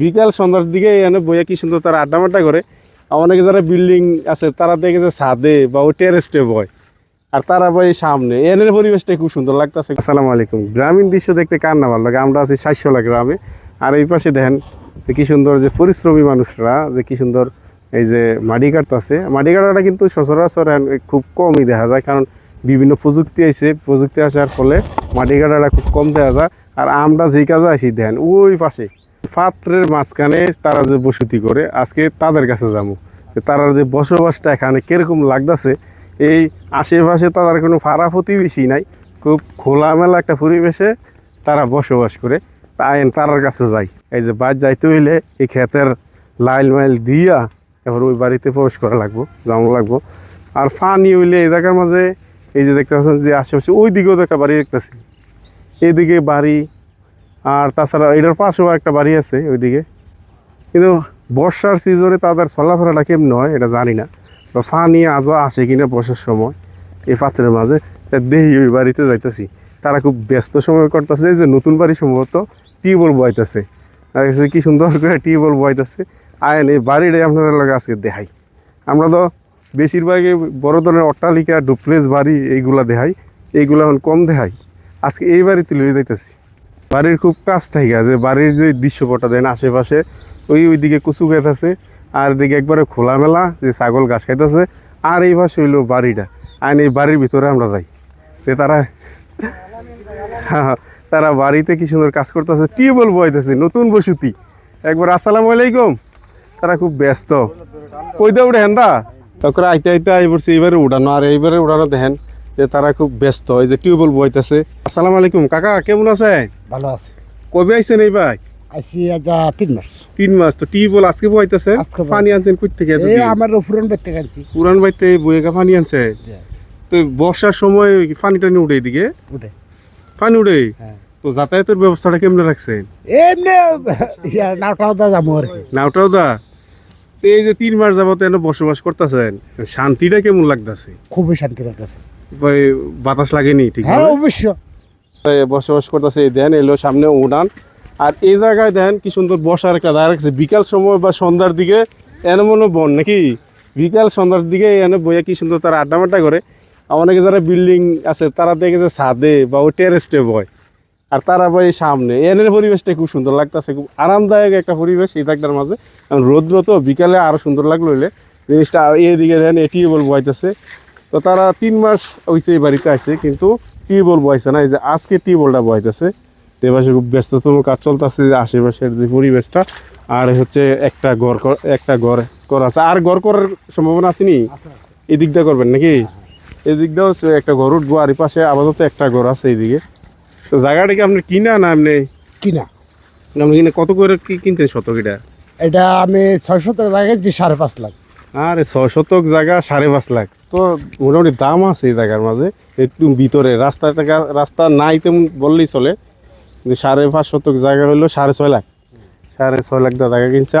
বিকাল সন্ধ্যার দিকে এখানে বইয়া কি সুন্দর তারা আড্ডা মাড্ডা করে অনেকে যারা বিল্ডিং আছে, তারা দেখে যে ছাদে বা ওই টেরেস্টে বয়। আর তারা বই সামনে। এনের পরিবেশটা খুব সুন্দর লাগতেছে। আসসালামু আলাইকুম। গ্রামীণ দৃশ্য দেখতে কার না ভালো লাগে? আমরা আছি সাতশোলা গ্রামে। আর এই পাশে দেখেন যে কি সুন্দর যে পরিশ্রমী মানুষরা, যে কি সুন্দর এই যে মাটি কাটতেছে। মাটি কাটাটা কিন্তু সচরাচর খুব কমই দেখা যায়। কারণ বিভিন্ন প্রযুক্তি আইছে প্রযুক্তি আসার ফলে মাটি কাটাটা খুব কম দেখা যায়। আর আমরা যেই কাজে আসি দেন ওই পাশে পাত্রের মাঝখানে তারা যে বসতি করে, আজকে তাদের কাছে যাব। তারা যে বসবাসটা এখানে কীরকম লাগতেছে, এই আশেপাশে তাদের কোনো ফাড়া প্রতিবেশী নাই, খুব খোলামেলা একটা পরিবেশে তারা বসবাস করে। তাই তারার কাছে যাই। এই যে বাদ যাইতে হইলে এই ক্ষেতের লাইল মাইল দিয়া এবার ওই বাড়িতে প্রবেশ করা লাগবো, যাওয়া লাগবো। আর ফানি হইলে এই জায়গার মাঝে এই যে দেখতে পাচ্ছেন যে আশেপাশে ওই দিকেও তো একটা বাড়ি দেখতেছি। এদিকে বাড়ি আর তাছাড়া এটার পাশেও একটা বাড়ি আছে ওইদিকে। কিন্তু বর্ষার সিজনে তাদের চলাফেরাটা কেমন হয় এটা জানি না। বা ফানি আজও আসে কিনা বর্ষার সময়, এই পাত্রের মাঝে। দেহি ওই বাড়িতে যাইতেছি। তারা খুব ব্যস্ত সময় করতেছে যে নতুন বাড়ি সম্ভবত টিউবওয়েল বইতেছে। কি সুন্দর করে টিউবওয়েল বইতেছে। আয়েন, এই বাড়িটাই আপনারা লাগে আজকে দেখাই। আমরা তো বেশিরভাগই বড় ধরনের অট্টালিকা ডুপ্লেস বাড়ি এইগুলা দেখাই। এইগুলা এখন কম দেখাই। আজকে এই বাড়িতে লয়ে যাইতেছি। বাড়ির খুব কাছ থেকে যে বাড়ির যে দৃশ্যপটটা দেন আশেপাশে, ওই ওইদিকে কুচু ক্ষেত আছে, আর এদিকে একবারে খোলামেলা যে ছাগল ঘাস খাইতেছে, আর এই পাশে হইল বাড়িটা। আর এই বাড়ির ভিতরে আমরা যাই। যে তারা তারা বাড়িতে কি সুন্দর কাজ করতেছে টিউবওয়েল বইতেছে নতুন বসতি। একবার আসসালামু আলাইকুম। তারা খুব ব্যস্ত। কই দে উঠে হেন্দা তখন আইতে আইতে আই পড়ছে, এইবারে উড়ানো আর এইবারে উড়ানো দেখেন যে তারা খুব ব্যস্ত। এই যে টিউবওয়েল বইতেছে আসসালামু আলাইকুম। কাকা, কেমন আছে ভালো আছে। কবে আইছেন এই ভাই? আইসি আজা তিন মাস। তিন মাস তো টিউবওয়েল আজকে বইতেছে? পানি আনছেন কই থেকে এই আমার পুরান কানছি পুরান বাইতে পানি আনছে? তো বর্ষার সময় পানি টানি উঠে এদিকে? উঠে। পানি উঠে? হ্যাঁ। তো যাতায়াতের ব্যবস্থাটা কেমনে রাখছেন? এমনি নাওটাও দা যাব আর নাওটাও দা? এই যে তিন মাস যাবত এনে বসবাস করতেছেন শান্তিটা কেমন লাগতেছে? খুবই শান্তি লাগতেছে। বাতাস লাগেনি ঠিক হ্যাঁ অবশ্য। বসবাস করতেছে, এই দেন এলো সামনে উড়ান। আর এই জায়গায় দেন কি সুন্দর বসার একটা দাঁড়া রাখছে বিকাল সময় বা সন্ধ্যার দিকে এনে মনে হয় বন নাকি? বিকাল সন্ধ্যার দিকে এনে বইয়া কি সুন্দর তারা আড্ডা মাড্ডা করে। অনেকে যারা বিল্ডিং আছে, তারা দেখে যে ছাদে বা ওই টেরেস্টে বয়। আর তারা বয় সামনে। এনের পরিবেশটা খুব সুন্দর লাগতেছে। খুব আরামদায়ক একটা পরিবেশ এই জায়গাটার মাঝে। রৌদ্র তো বিকালে আরও সুন্দর লাগল হইলে। জিনিসটা এদিকে দেন এটি বল বইতেছে। তো তারা তিন মাস হয়েছে এই বাড়িতে আসছে কিন্তু টিউবওয়েল বয়ছে না এই যে আজকে টিউবওয়েলটা বইতেছে। তো এপাশে খুব ব্যস্ততম কাজ চলতেছে যে আশেপাশের যে পরিবেশটা আর হচ্ছে একটা ঘর একটা ঘর করা আছে। আর ঘর করার সম্ভাবনা আসেনি এই দিক দিয়ে করবেন নাকি? এই দিক দিয়েও হচ্ছে একটা ঘর উঠবো আর পাশে আপাতত একটা ঘর আছে এইদিকে। তো জায়গাটা কি আপনি কিনা না আপনি কিনা? আপনি কিনে কত করে কি কিনতেন শতক এটা? এটা আমি ছয়শো টাকা লাগাইছি সাড়ে পাঁচ লাখ। আরে ছয় শতক জায়গা সাড়ে পাঁচ লাখ। তো মোটামুটি দাম আছে এই জায়গার মাঝে। একটু ভিতরে রাস্তাটা রাস্তা নাই তেমন বললেই চলে। সাড়ে পাঁচ শতক জায়গা হলো সাড়ে ছয় লাখ। সাড়ে ছয় লাখ জায়গা কিনছে।